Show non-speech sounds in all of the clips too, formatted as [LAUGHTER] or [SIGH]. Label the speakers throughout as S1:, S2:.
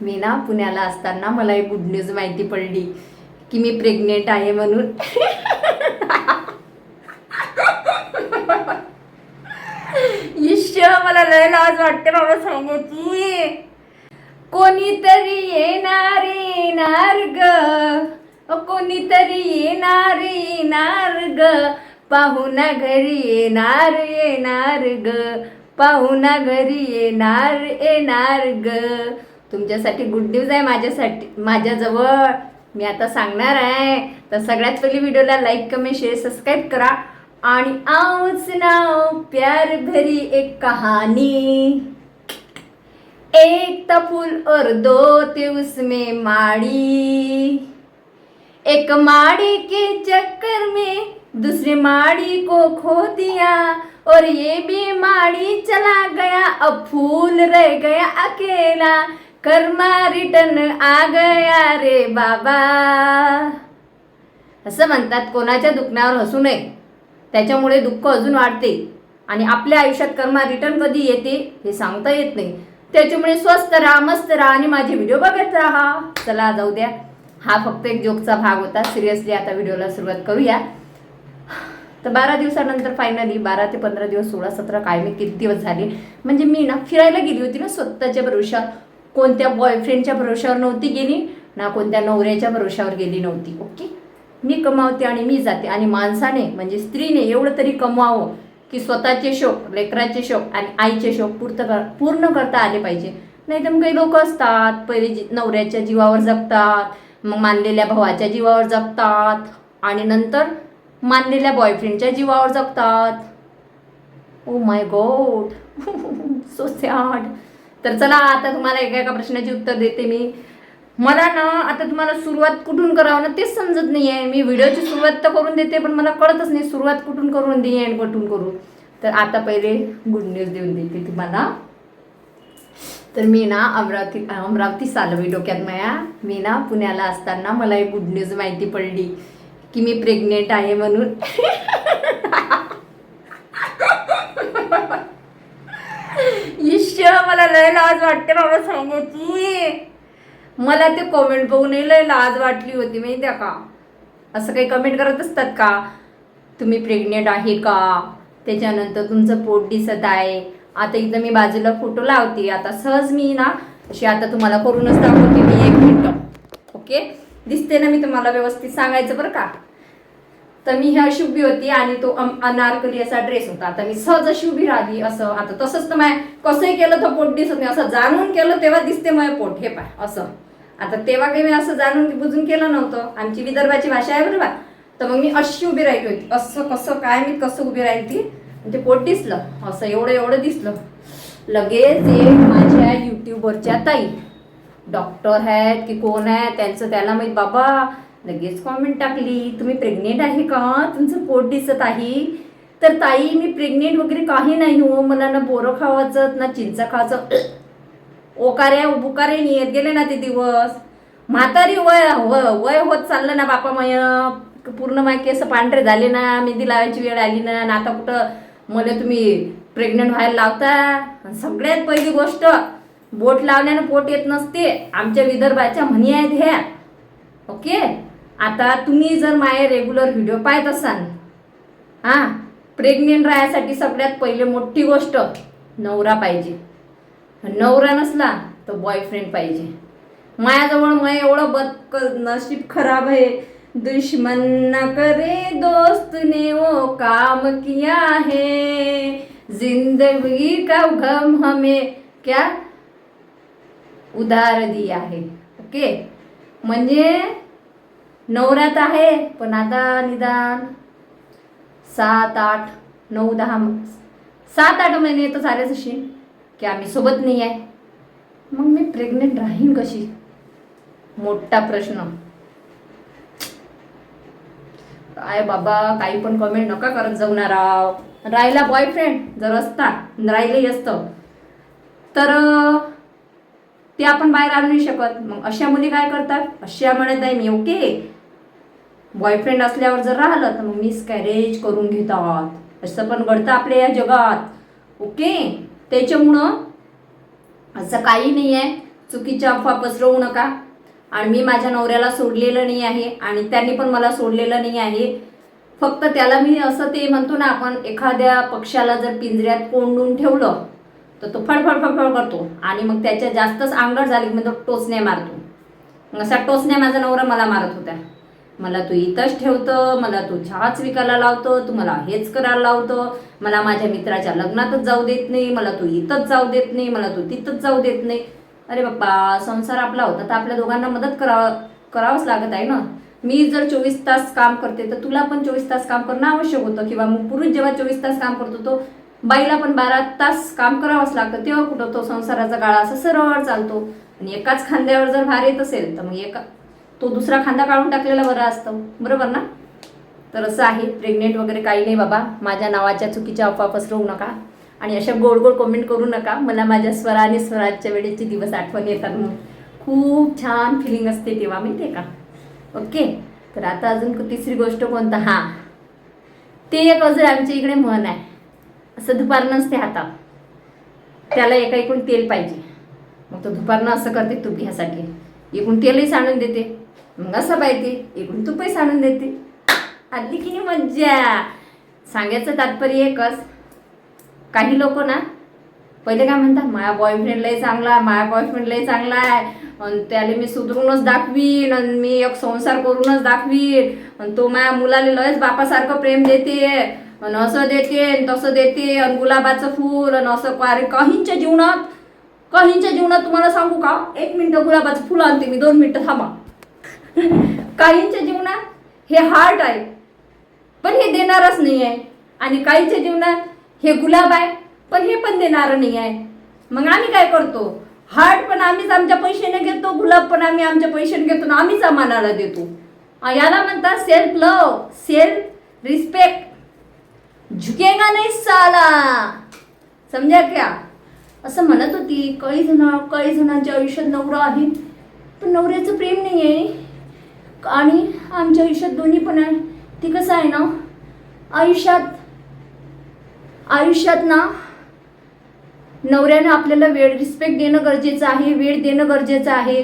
S1: मी ना पुण्याला असताना मला एक गुड न्यूज माहिती पडली की मी प्रेग्नेंट आहे म्हणून. इश्य मला लय लाज वाटते बाबा सांगायची कोणीतरी येणार येणार ग. कोणीतरी येणार येणार ग. पाहुणा घरी येणार येणार ग. पाहुणा घरी येणार येणार ग. तुमच्यासाठी गुड न्यूज आहे माझ्यासाठी. माझ्याजवळ मी आता सांगणार आहे. तर सगळ्यात पहिली व्हिडिओला लाईक कमेंट शेअर सबस्क्राईब करा. आणि आऊच नाव प्यार भरी एक कहाणी. एक था फूल और दो थे उसमें माड़ी. एक माड़ी के चक्कर में दूसरे माड़ी को खो दिया. और ये भी माड़ी चला गया अब फूल रह गया अकेला. कर्मा रिटर्न आ गया रे बाबा. असं म्हणतात कोणाच्या दुखण्यावर हसू नये. त्याच्यामुळे दुःख अजून वाढते. आणि आपल्या आयुष्यात कर्मा रिटर्न कधी येते हे सांगता येत नाही. त्याच्यामुळे स्वस्त राहा मस्त राहा आणि माझे व्हिडिओ बघत राहा. चला जाऊ द्या. हा फक्त एक जोकचा भाग होता. सिरियसली आता व्हिडिओला सुरुवात करूया. तर बारा दिवसानंतर फायनली बारा ते पंधरा दिवस सोळा सतरा काय मी किती दिवस झाले. म्हणजे मी ना फिरायला गेली होती ना स्वतःच्या भरोशावर कोणत्या बॉयफ्रेंडच्या भरोशावर नव्हती गेली ना कोणत्या नवऱ्याच्या भरोशावर गेली नव्हती. ओके? मी कमावते आणि मी जाते आणि माणसाने म्हणजे स्त्रीने एवढं तरी कमवावं की स्वतःचे शोक लेकराचे शोक आणि आईचे शोक पूर्ण कर पूर्ण करता आले पाहिजे. नाही तर मग काही लोक असतात पहिले जी नवऱ्याच्या जीवावर जगतात मग मानलेल्या भावाच्या जीवावर जगतात आणि नंतर मानलेल्या बॉयफ्रेंडच्या जीवावर जगतात. Oh my God so sad तर चला आता तुम्हाला एका एका प्रश्नाची उत्तर देते मी. मला ना आता तुम्हाला सुरुवात कुठून करावं ना तेच समजत नाही आहे मी व्हिडिओची सुरुवात तर करून देते पण मला कळतच नाही सुरुवात कुठून करून देईन आणि कुठून करू. तर आता पहिले गुड न्यूज देऊन देते तुम्हाला. तर मी ना अमरावती अमरावती सालवी डोक्यात माया. मी ना पुण्याला असताना मला एक गुड न्यूज माहिती पडली की मी प्रेग्नेंट आहे म्हणून. [LAUGHS] मला लय लाज वाटते बाबा सांगायची मला ते कमेंट बघूनही लय लाज वाटली होती माहिती आहे का? असं काही कमेंट करत असतात का? तुम्ही प्रेग्नेंट आहे का? त्याच्यानंतर तुमचं पोट दिसत आहे. आता एकदा मी बाजूला फोटो लावते. आता सहज मी ना अशी आता तुम्हाला करूनच दाखवते मी एक मिनटं ओके दिसते ना मी तुम्हाला व्यवस्थित सांगायचं बरं का? तर मी ह्या अशी उभी होती आणि तो अनारकली असा ड्रेस होता. आता मी सहज अशी उभी राहिली असं. आता तसंच तर माय कसंही केलं तर पोट दिसत नाही. असं जाणून केलं तेव्हा दिसते माय पोट. हे पाय असं. आता तेव्हा काही मी असं जाणून बुजून केलं नव्हतं. आमची विदर्भाची भाषा आहे बरोबर. तर मग मी अशी उभी राहिली होती. असं कसं काय मी कसं उभी राहिली ती ते पोट दिसलं. असं एवढं एवढं दिसलं. लगेच एक माझ्या युट्यूबवरच्या ताई. डॉक्टर आहेत की कोण आहे त्यांचं त्याला माहीत बाबा लगेच कॉमेंट टाकली तुम्ही प्रेग्नेंट आहे का? तुमचं पोट दिसत आहे. तर ताई मी प्रेग्नेंट वगैरे काही नाही हो. मला ना बोरं खावायचं ना चिंचा खायचं. ओकारे बुकारे नाही येत गेले ना ते दिवस. म्हातारी वय वय वय होत चाललं ना बापा माय. पूर्ण माय केस पांढरे झाले ना. मेहंदी लावायची वेळ आली ना. ना आता कुठं मला तुम्ही प्रेग्नेंट व्हायला लावता? सगळ्यात पहिली गोष्ट बोट लावल्यानं पोट येत नसते. आमच्या विदर्भाच्या म्हणी आहेत ह्या. ओके? आता तुम्ही जर माझे रेग्युलर व्हिडिओ पाहत असाल हां प्रेग्नेंट राहण्यासाठी सगळ्यात पहिले मोठी गोष्ट नवरा पाहिजे. नवरा नसला तर बॉयफ्रेंड पाहिजे. माझ्याजवळ मग एवढं बद नशीब खराब आहे. दुश्मन करे दोस्त ने वो काम किया है. जिंदगी का गम हमें क्या उधार दिया है. ओके म्हणजे नवऱ्यात आहे पण आता निदान सात आठ नऊ दहा सात आठ महिने तर झालेच अशी की आम्ही सोबत नाही आहे. मग मी प्रेग्नेंट राहीन कशी? मोठा प्रश्न. काय बाबा काही पण कमेंट नका करत जाऊना राव. राहिला बॉयफ्रेंड जर असता राहिलंही असतं. तर ते आपण बाहेर आणू नाही शकत. मग अशा मुली काय करतात? अशा म्हणत आहे मी ओके बॉयफ्रेंड असल्यावर जर राहिलं तर मग मिसकॅरेज करून घेतात. असं पण घडतं आपल्या या जगात. ओके त्याच्यामुळं असं काही नाही आहे चुकीच्या अफवा पसरवू नका. आणि मी माझ्या नवऱ्याला सोडलेलं नाही आहे आणि त्यांनी पण मला सोडलेलं नाही आहे. फक्त त्याला मी असं ते म्हणतो ना आपण एखाद्या पक्षाला जर पिंजऱ्यात कोंडून ठेवलं तर तो फडफड फडफड करतो. आणि मग त्याच्या जास्तच अंगड झाली की मग तो टोचण्या मारतो. मग असा टोचण्या माझा नवरा मला मारत होता मला तू इथंच ठेवतं मला तू चहाच विकायला लावतो तू मला हेच करायला लावतं. मला माझ्या मित्राच्या लग्नातच जाऊ देत नाही मला तू इथंच जाऊ देत नाही मला तू तिथंच जाऊ देत नाही. अरे बाप्पा संसार आपला होता तर आपल्या दोघांना मदत करावं करावंच लागत आहे ना? मी जर चोवीस तास काम करते तर तुला पण चोवीस तास काम करणं आवश्यक होतं. किंवा मग पुरुष जेव्हा चोवीस तास काम करतो तो बाईला पण बारा तास काम करावंच लागतं. तेव्हा कुठं तो संसाराचा गाळा असा सरळ चालतो. आणि एकाच खांद्यावर जर भार येत असेल तर मग एका तो दुसरा खांदा काढून टाकलेला बरा असतं. बरोबर ना? तर असं आहे प्रेग्नेंट वगैरे काही नाही बाबा. माझ्या नावाच्या चुकीच्या अफवा पसरवू नका. आणि अशा गोड गोड कमेंट करू नका. मला माझ्या स्वरा आणि स्वराजच्या वेळेचे दिवस आठवण येतात. मग खूप छान फिलिंग असते तेव्हा माहिती आहे का? ओके तर आता अजून तिसरी गोष्ट कोणता? हां. ते एक अजून आमच्या इकडे म्हण आहे. असं दुपार नसते हातात. त्याला एका इकडून तेल पाहिजे. मग तो दुपारनं असं करते तूप घ्यासाठी. इकडून तेलही सांडून देते. मग असं पाहिजे इकडून तुपही आणून देते. आली की नाही मज्जा. सांगायचं तात्पर्य एकच काही लोक ना पहिले काय म्हणतात माया बॉयफ्रेंड लय चांगला आहे बॉयफ्रेंड लय चांगला आहे. आणि त्याला मी सुधरूनच दाखवीन आणि मी एक संसार करूनच दाखवीन. आणि तो माया मुलाला लयच बापासारखं प्रेम देते. आणि असं देते आणि तसं देते आणि गुलाबाचं फूल आणि असं कार्य काहींच्या जीवनात काहींच्या जीवनात तुम्हाला सांगू का? एक मिनटं गुलाबाचं फुलं आणते मी दोन मिनटं थांबा. काहींच्या जीवनात हे हार्ट आहे पण हे देणारच नाही आहे. आणि काहींच्या जीवनात हे गुलाब आहे पण हे पण देणारं नाही आहे. मग आम्ही काय करतो? हार्ट पण आम्हीच आमच्या पैशाने घेतो गुलाब पण आम्ही आमच्या पैशाने घेतो आणि आम्हीच आम्हाला देतो. याला म्हणतात सेल्फ लव सेल्फ रिस्पेक्ट झुकेगा नाही साला? समजा क्या? असं म्हणत होती काही जण काही जणांच्या आयुष्यात नवरा आहे पण नवऱ्याचं प्रेम नाही आहे. आणि आमच्या आयुष्यात दोन्ही पण आहे. ते कसं आहे ना आयुष्यात आयुष्यात ना नवऱ्यानं आपल्याला वेळ रिस्पेक्ट देणं गरजेचं आहे वेळ देणं गरजेचं आहे.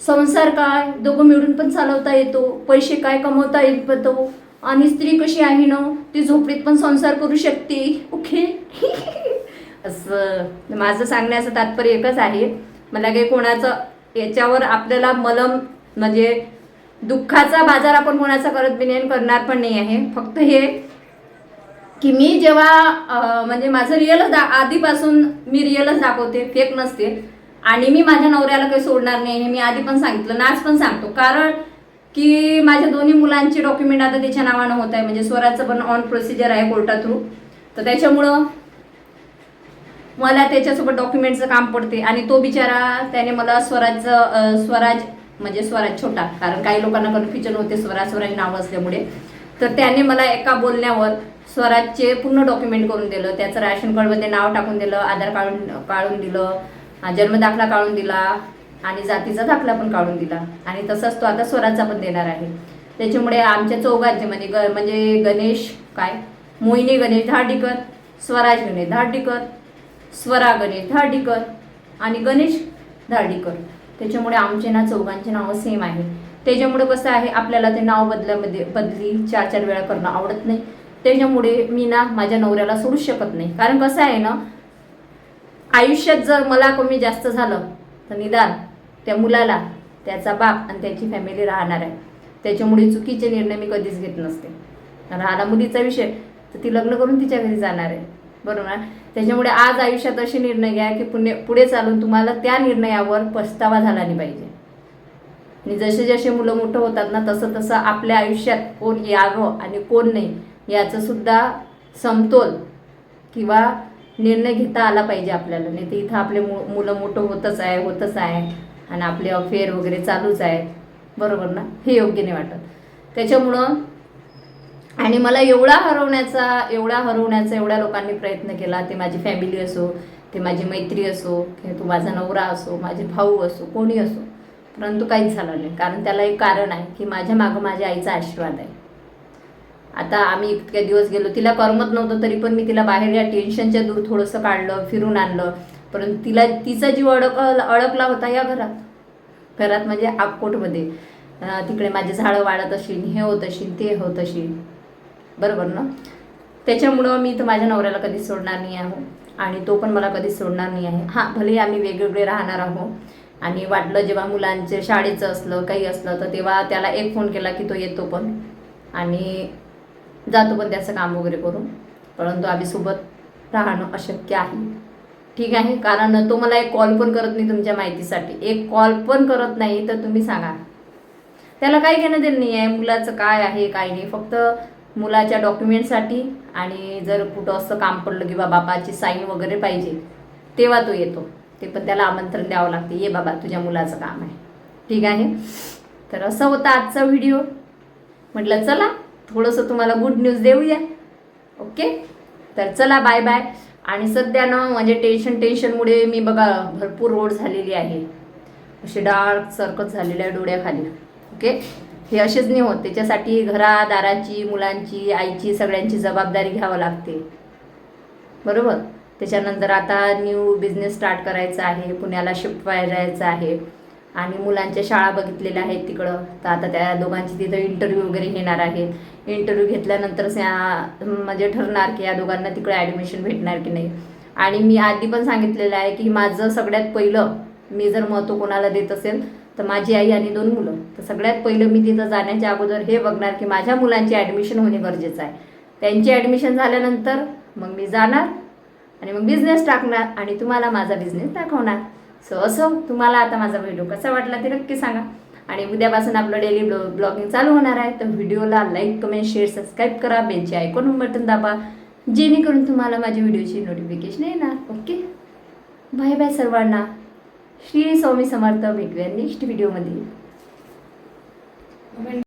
S1: संसार काय दोघं मिळून पण चालवता येतो पैसे काय कमवता येतो आणि स्त्री कशी आहे ना ती झोपडीत पण संसार करू शकते. ओके? [LAUGHS] असं माझं सांगण्याचं तात्पर्य एकच आहे. मला काही कोणाचं याच्यावर आपल्याला मलम म्हणजे दुःखाचा बाजार आपण कोणाचा करत बी नाही करणार पण नाही आहे. फक्त हे की मी जेव्हा म्हणजे माझं रिअलच दा आधीपासून मी रिअलच दाखवते फेक नसते. आणि मी माझ्या नवऱ्याला काही सोडणार नाही हे मी आधी पण सांगितलं नाच आज पण सांगतो. कारण की माझ्या दोन्ही मुलांचे डॉक्युमेंट आता त्याच्या नावानं होत आहे. म्हणजे स्वराचं पण ऑन प्रोसिजर आहे कोर्टा थ्रू तर त्याच्यामुळं मला त्याच्यासोबत डॉक्युमेंटचं काम पडते. आणि तो बिचारा त्याने मला स्वराजचं स्वराज म्हणजे स्वराज छोटा कारण काही लोकांना कन्फ्युजन होते स्वराज स्वराज नाव असल्यामुळे. तर त्याने मला एका बोलण्यावर स्वराजचे पूर्ण डॉक्युमेंट करून दिलं त्याचं राशन कार्डमध्ये नाव टाकून दिलं आधार काढून काढून दिलं जन्मदाखला काढून दिला आणि जातीचा दाखला पण काढून दिला. आणि तसंच तो आता स्वराजचा पण देणार आहे. त्याच्यामुळे आमच्या चौघांचे म्हणजे ग म्हणजे गणेश काय? मोहिनी गणेश धाडिकर स्वराज गणेश धार्डीकर स्वरा गणेश धाडिकर आणि गणेश धार्डीकर. त्याच्यामुळे आमचे ना चौघांचे नावं सेम आहे. त्याच्यामुळे कसं आहे आपल्याला ते नाव बदल्यामध्ये बदली चार चार वेळा करणं आवडत नाही. त्याच्यामुळे मी ना माझ्या नवऱ्याला सोडू शकत नाही. कारण कसं आहे ना आयुष्यात जर मला कमी जास्त झालं तर निदान त्या मुलाला त्याचा बाप आणि त्याची फॅमिली राहणार आहे. त्याच्यामुळे चुकीचे निर्णय मी कधीच घेत नसते. राहिला मुलीचा विषय तर ती लग्न करून तिच्या घरी जाणार आहे. बरोबर? त्याच्यामुळे आज आयुष्यात असे निर्णय घ्या की पुणे पुढे चालून तुम्हाला त्या निर्णयावर पछतावा झाला नाही पाहिजे. आणि जसे जसे मुलं मोठं होतात ना तसं तसं आपल्या आयुष्यात कोण यावं आणि कोण नाही याचं सुद्धा समतोल किंवा निर्णय घेता आला पाहिजे आपल्याला. नाही तर इथं आपले मु मुलं मोठं होतच आहे होतच आहे आणि आपले अफेअर वगैरे चालूच आहे बरोबर ना? हे योग्य नाही वाटत. त्याच्यामुळं आणि मला एवढा हरवण्याचा एवढा हरवण्याचा एवढ्या लोकांनी प्रयत्न केला. ते माझी फॅमिली असो ते माझी मैत्री असो किंवा तो माझा नवरा असो माझे भाऊ असो कोणी असो. परंतु काहीच झालं नाही. कारण त्याला एक कारण आहे की माझ्या मागं माझ्या आईचा आशीर्वाद आहे. आता आम्ही इतके दिवस गेलो. तिला करमत नव्हतं तरी पण मी तिला बाहेर या टेन्शनच्या दूर थोडंसं काढलं फिरून आणलं. परंतु तिला तिचा जीव अडक अडकला होता या घरात. घरात म्हणजे अक्कोटमध्ये तिकडे माझे झाडं वाढत असेल हे होत असेल ते होत असेल बरोबर ना? त्याच्यामुळं मी तर माझ्या नवऱ्याला कधीच सोडणार नाही आहो. आणि तो पण मला कधीच सोडणार नाही आहे. हां भले आम्ही वेगवेगळे राहणार आहोत. आणि वाटलं जेव्हा मुलांचे शाळेचं असलं काही असलं तर तेव्हा त्याला एक फोन केला की तो येतो पण. आणि जातो पण त्याचं काम वगैरे करून. परंतु आम्ही सोबत राहणं अशक्य आहे. ठीक आहे? कारण तो मला एक कॉल पण करत नाही तुमच्या माहितीसाठी. एक कॉल पण करत नाही तर तुम्ही सांगा. त्याला काही घेणं देणं नाही आहे. मुलाचं काय आहे काय नाही. फक्त मुलाच्या डॉक्युमेंटसाठी आणि जर कुठं असं काम पडलं की बाबा बापाची साईन वगैरे पाहिजे तेव्हा तो येतो. ते पण त्याला आमंत्रण द्यावं लागते. ये बाबा तुझ्या मुलाचं काम आहे. ठीक आहे? तर असं होतं आजचा व्हिडिओ. म्हटलं चला थोडंसं तुम्हाला गुड न्यूज देऊया. ओके? तर चला बाय बाय आणि सध्या ना म्हणजे टेन्शन टेन्शनमुळे मी बघा भरपूर रोड झालेली आहे. असे डार्क सर्कल झालेले आहे डोळ्याखाली. ओके? हे असेच नाही होत. त्याच्यासाठी घरादाराची मुलांची आईची सगळ्यांची जबाबदारी घ्यावं लागते. बरोबर? त्याच्यानंतर आता न्यू बिझनेस स्टार्ट करायचा आहे. पुण्याला शिफ्ट व्हायचं आहे. आणि मुलांच्या शाळा बघितलेल्या आहेत तिकडं. तर आता त्या दोघांची तिथं इंटरव्ह्यू वगैरे घेणार आहेत. इंटरव्ह्यू घेतल्यानंतर म्हणजे ठरणार की या दोघांना तिकडे ॲडमिशन भेटणार की नाही. आणि मी आधी पण सांगितलेलं आहे की माझं सगळ्यात पहिलं मी जर महत्त्व कोणाला देत असेल तर माझी आई आणि दोन मुलं. तर सगळ्यात पहिलं मी तिथं जाण्याच्या अगोदर हे बघणार की माझ्या मुलांची ॲडमिशन होणे गरजेचं आहे. त्यांची ॲडमिशन झाल्यानंतर मग मी जाणार आणि मग बिझनेस टाकणार आणि तुम्हाला माझा बिझनेस दाखवणार. सो असं तुम्हाला आता माझा व्हिडिओ कसा वाटला ते नक्की सांगा. आणि उद्यापासून आपलं डेली ब्लॉ ब्लॉगिंग चालू होणार आहे. तर व्हिडिओला लाईक कमेंट शेअर सबस्क्राईब करा. बेलचे ऐकून बटन दाबा. जेणेकरून तुम्हाला माझ्या व्हिडिओची नोटिफिकेशन येणार. ओके बाय बाय सर्वांना. श्री स्वामी समर्थ भेटूया नेक्स्ट व्हिडिओमध्ये